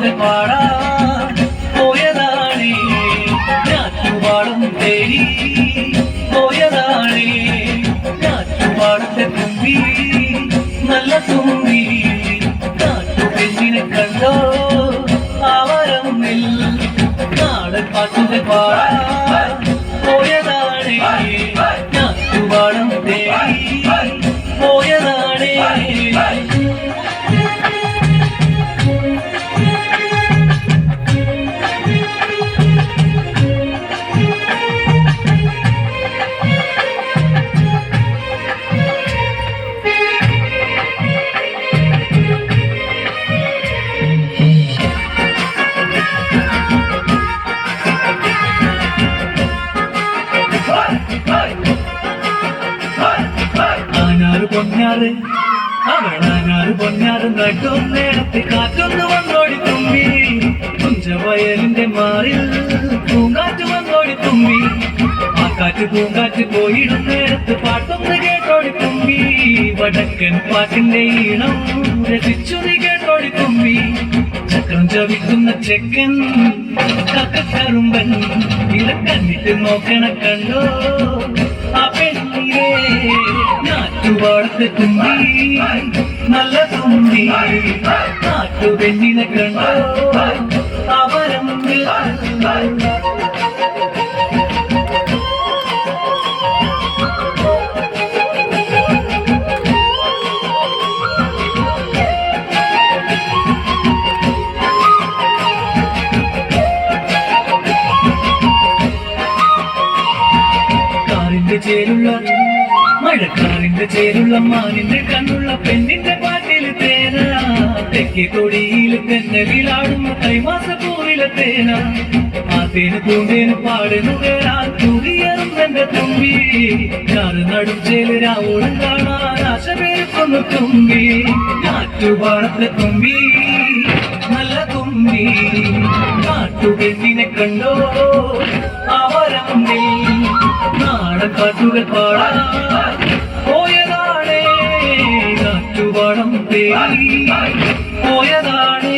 കാറ്റുകൾ പാടാ പോയതാണേ തേടി പോയതാണേ ഞാറ്റുപാടത്തെ തുമ്പി നല്ല തുമ്പി കാട്ടുപെണ്ണിനെ കണ്ടോ ആവരമ്മിൽ നാടൻ പാട്ടുകൾ പാടാ പോയതാണേ ഞാറ്റുപാടം ആനാറ് പൊന്നാറ് അവളാനാറ് പൊന്നാറ് നട്ടും നേരത്തെ കാറ്റൊന്ന് വന്നോടി തുമ്പി കുഞ്ചവയലിന്റെ മാറിൽ പൂങ്കാറ്റ് വന്നോടി തുമ്പി ആ കാറ്റ് പൂങ്കാറ്റ് പോയിടും നേരത്ത് പാട്ടൊന്ന് കേട്ടോടി തുമ്പി വടക്കൻ പാട്ടിന്റെ ഈണം രസിച്ചു നീ കേട്ടോടി തുമ്പി ചക്രം ചവിക്കുന്ന ചെക്കൻ കക്കക്കറുമ്പൻ ഇറക്കന്നിട്ട് നോക്കണ കണ്ടോ ആ പെണ്ണിനെ നാട്ടുപാടത്തെ തുമ്പി നല്ല തുമ്പി നാട്ടുപെണ്ണിനെ കണ്ടോ? അവരമ്പിൽ ചേരുള്ള മഴക്കാറിന്റെ ചേരുള്ള മാനിന്റെ കണ്ണുള്ള പെണ്ണിന്റെ പാട്ടിൽ തേന. തെക്കേ കൊടിയിൽ തെന്നലിലാടുന്ന കൈമാസ പൂവിലെ തേന. ആ തേന് പൂന്തേന് പാടുന്നു കേരാൻ എന്റെ തുമ്പി. കാറ് നടും ചേൽ രാവോളം കാണാൻ ആശ തുമ്പി. കാറ്റുപാടത്തെ തുമ്പി നല്ല തുമ്പി. കാട്ടുപെണ്ണിനെ പാടാൻ പോയതാണേ കാറ്റുപാടം തേടി. പോയതാണേ